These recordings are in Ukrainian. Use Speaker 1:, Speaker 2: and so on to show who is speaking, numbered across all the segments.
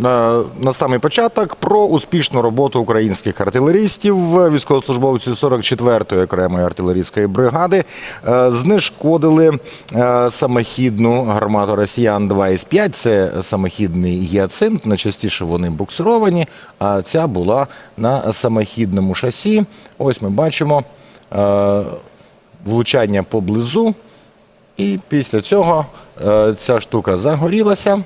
Speaker 1: На, самий початок про успішну роботу українських артилерістів, військовослужбовців 44-ї окремої артилерійської бригади е, знешкодили е, самохідну гармату росіян 2С5. Це самохідний гіацинт. Найчастіше вони буксировані, а ця була на самохідному шасі. Ось ми бачимо е, влучання поблизу. І після цього ця штука загорілася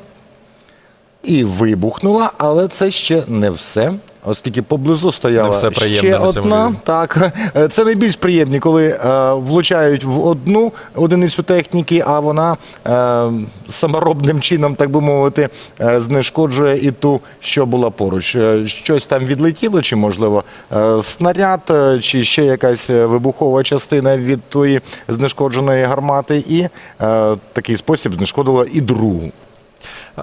Speaker 1: і вибухнула, але це ще не все. Оскільки поблизу стояла
Speaker 2: все
Speaker 1: ще
Speaker 2: на цьому
Speaker 1: одна.
Speaker 2: відео.
Speaker 1: Так, це найбільш приємні, коли е, влучають в одну одиницю техніки, а вона е, саморобним чином, так би мовити, е, знешкоджує і ту, що була поруч. Е, Щось там відлетіло, чи можливо е, снаряд, е, чи ще якась е, вибухова частина від тої знешкодженої гармати, і е, такий спосіб знешкодило і другу.
Speaker 2: Е,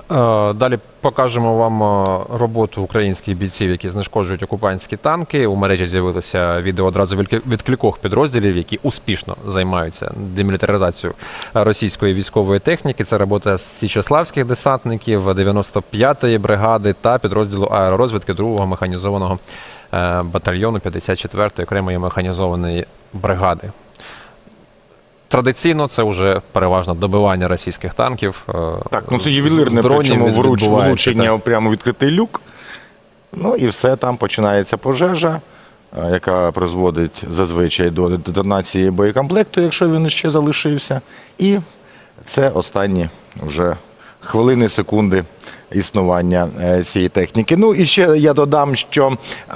Speaker 2: Далі покажемо вам е, роботу українських бійців, які знешкоджують окупантські танки. У мережі з'явилося відео одразу від кількох підрозділів, які успішно займаються демілітаризацією російської військової техніки. Це робота січеславських десантників 95-ї бригади та підрозділу аеророзвідки 2-го механізованого е, батальйону 54-ї окремої механізованої бригади. Традиційно це вже переважно добивання російських танків. е,
Speaker 1: Так, ну це ювелірне, причому вруч влучення
Speaker 2: так.
Speaker 1: прямо відкритий люк. Ну і все, там починається пожежа, е, яка призводить зазвичай до детонації боєкомплекту, якщо він ще залишився. І це останні вже хвилини, секунди існування е, цієї техніки. Ну і ще я додам, що е,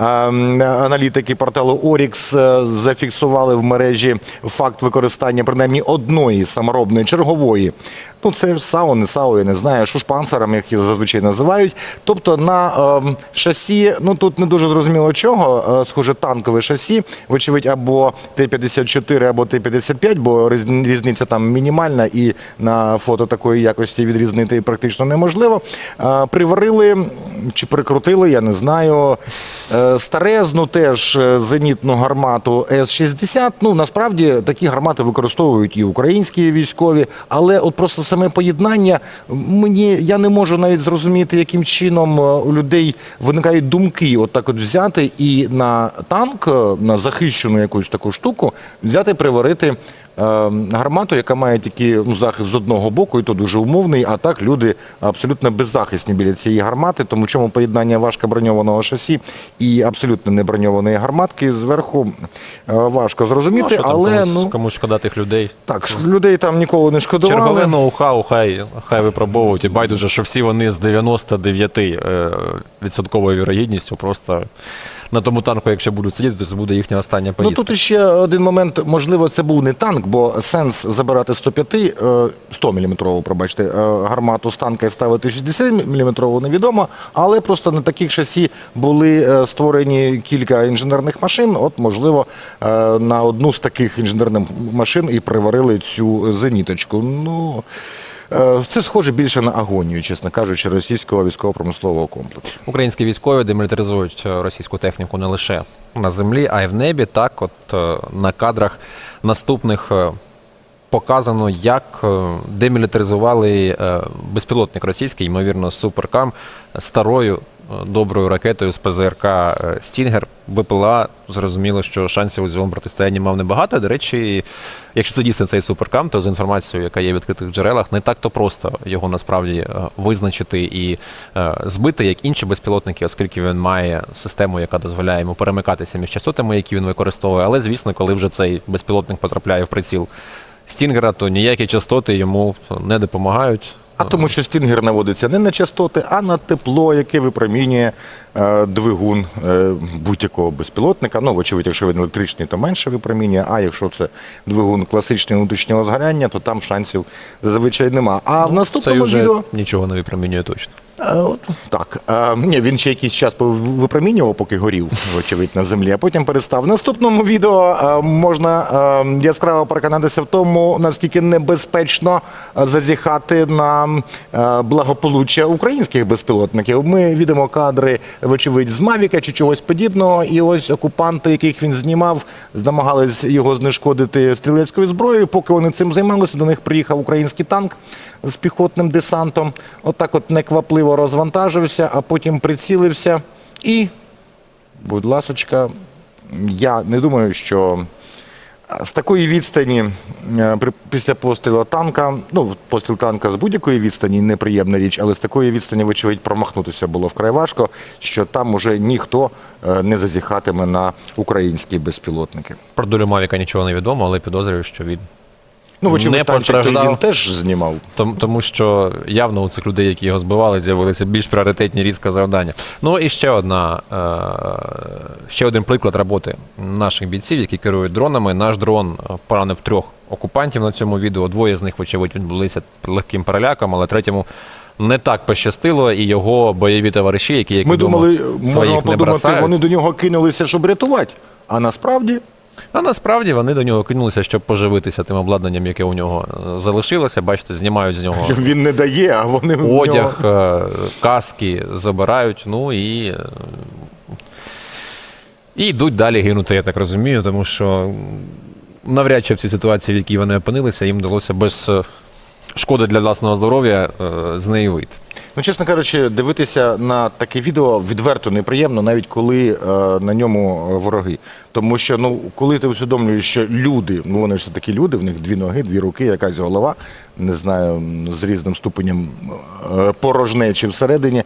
Speaker 1: аналітики порталу Orix е, зафіксували в мережі факт використання принаймні одної саморобної чергової. Ну це ж САУ, не САУ, я не знаю, шушпанцером, як їх зазвичай називають. Тобто на е, шасі, ну тут не дуже зрозуміло чого, е, схоже, танкове шасі, вочевидь, або Т-54, або Т-55, бо різ- різниця там мінімальна, і на фото такої якості відрізнити практично неможливо. Приварили чи прикрутили, я не знаю. е, Старезну теж е, зенітну гармату С-60. Ну насправді такі гармати використовують і українські військові, але от просто саме поєднання мені я не можу навіть зрозуміти, яким чином е, у людей виникають думки, от так от взяти і на танк, на захищену якусь таку штуку, взяти приварити. Е, Гармату, яка має тільки ну, захист з одного боку, і то дуже умовний. А так люди абсолютно беззахисні біля цієї гармати. Тому чому поєднання важко броньованого шасі і абсолютно не броньованої гарматки зверху е, важко
Speaker 2: Ну, а
Speaker 1: зрозуміти,
Speaker 2: що там
Speaker 1: але
Speaker 2: комусь,
Speaker 1: ну
Speaker 2: комусь шкода тих людей.
Speaker 1: так людей там ніколи не шкодували.
Speaker 2: Чергове ноу-хау, хай, хай випробовують. І байдуже, що всі вони з 99 е, відсотковою вірогідністю просто на тому танку, якщо будуть сидіти, то це буде їхня остання
Speaker 1: Ну
Speaker 2: поїздка.
Speaker 1: тут ще один момент, можливо, це був не танк, бо сенс забирати 105, е, 100 мм, пробачте, е, гармату з танка і ставити 60 мм, невідомо, але просто на таких шасі були е, створені кілька інженерних машин. От, можливо, е, на одну з таких інженерних машин і приварили цю зеніточку. Ну, це схоже більше на агонію, чесно кажучи, російського військово-промислового комплексу.
Speaker 2: Українські військові демілітаризують е, російську техніку не лише на землі, а й в небі. Так, от е, на кадрах наступних е, показано, як е, демілітаризували е, безпілотник російський, ймовірно, суперкам старою е, доброю ракетою з ПЗРК е, Стінгер. БПЛА зрозуміло, що шансів у цьому протистоянні мав небагато. До речі, якщо це дійсно цей суперкам, то з інформацією, яка є в відкритих джерелах, не так то просто його насправді е, визначити і е, збити, як інші безпілотники, оскільки він має систему, яка дозволяє йому перемикатися між частотами, які він використовує. Але звісно, коли вже цей безпілотник потрапляє в приціл Стінгера, то ніякі частоти йому не допомагають.
Speaker 1: А тому, що стінгер наводиться не на частоти, а на тепло, яке випромінює двигун е, будь-якого безпілотника. Ну, вочевидь, якщо він електричний, то менше випромінює. А якщо це двигун класичного внутрішнього згоряння, то там шансів зазвичай нема. А в наступному
Speaker 2: вже
Speaker 1: відео.
Speaker 2: нічого не випромінює точно.
Speaker 1: Е, Так, Е, ні, він ще якийсь час випромінював, поки горів, вочевидь, на землі, а потім перестав. В наступному відео е, можна е, яскраво переконатися в тому, наскільки небезпечно е, зазіхати на е, благополуччя українських безпілотників. Ми відемо кадри, вочевидь, з Мавіка чи чогось подібного. І ось окупанти, яких він знімав, намагались його знешкодити стрілецькою зброєю. Поки вони цим займалися, до них приїхав український танк з піхотним десантом. Отак, от неквапливо розвантажився, а потім прицілився і, будь ласочка, я не думаю, що з такої відстані е, після пострілу танка, ну, постріл танка з будь-якої відстані неприємна річ, але з такої відстані, вочевидь, промахнутися було вкрай важко, що там уже ніхто е, не зазіхатиме на українські безпілотники.
Speaker 2: Про долю Мавіка нічого не відомо, але підозрюю, що він
Speaker 1: Ну, вочевидь,
Speaker 2: Не
Speaker 1: танчик той
Speaker 2: постраждав.
Speaker 1: він теж знімав.
Speaker 2: Тому, тому що явно у цих людей, які його збивали, з'явилися більш пріоритетні різко завдання. Ну і ще одна е, ще один приклад роботи наших бійців, які керують дронами. Наш дрон е, поранив трьох окупантів на цьому відео. Двоє з них, вочевидь, відбулися легким переляком, але третьому. Не так пощастило, і його бойові товариші, які як
Speaker 1: Ми
Speaker 2: відомо,
Speaker 1: думали,
Speaker 2: своїх
Speaker 1: можемо
Speaker 2: не
Speaker 1: подумати,
Speaker 2: бросають.
Speaker 1: вони до нього кинулися, щоб рятувати. А насправді
Speaker 2: А насправді вони до нього кинулися, щоб поживитися тим обладнанням, яке у нього е, залишилося. Бачите, знімають з нього
Speaker 1: він не дає, а вони
Speaker 2: одяг,
Speaker 1: нього...
Speaker 2: е, каски забирають, ну і. е, І йдуть далі гинути, я так розумію, тому що навряд чи в цій ситуації, в якій вони опинилися, їм вдалося без шкоди для власного здоров'я з неї вийти.
Speaker 1: Ну, чесно кажучи, дивитися на таке відео відверто неприємно, навіть коли е, на ньому е, вороги. Тому що ну, коли ти усвідомлюєш, що люди, ну вони ж такі люди, в них дві ноги, дві руки, якась голова, не знаю, з різним ступенем е, порожнечі всередині,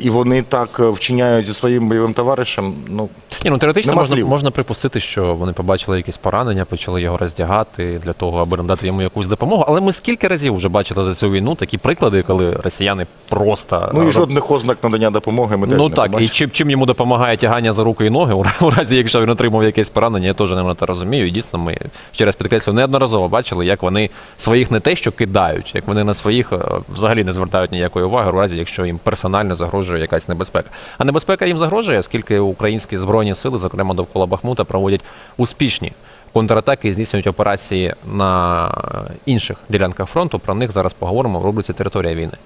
Speaker 1: і вони так е, вчиняють зі своїм бойовим товаришем. Ну,
Speaker 2: Ні, ну теоретично можна,
Speaker 1: слів.
Speaker 2: можна припустити, що вони побачили якісь поранення, почали його роздягати для того, аби надати йому якусь допомогу. Але ми скільки разів вже бачили за цю війну такі приклади, коли росіяни просто
Speaker 1: ну і жодних ознак надання допомоги ми теж
Speaker 2: Ну
Speaker 1: не
Speaker 2: так, і чим, чим йому допомагає тягання за руки і ноги, у у разі, якщо він отримав якесь поранення, я теж не розумію. І дійсно, ми ще раз підкреслюю, неодноразово бачили, як вони своїх не те, що кидають, як вони на своїх е, взагалі не звертають ніякої уваги, у разі, якщо їм персонально загрожує якась небезпека. А небезпека їм загрожує, оскільки українські збройні сили, зокрема довкола Бахмута, проводять успішні контратаки і здійснюють операції на інших ділянках фронту. Про них зараз поговоримо в рубриці Територія війни.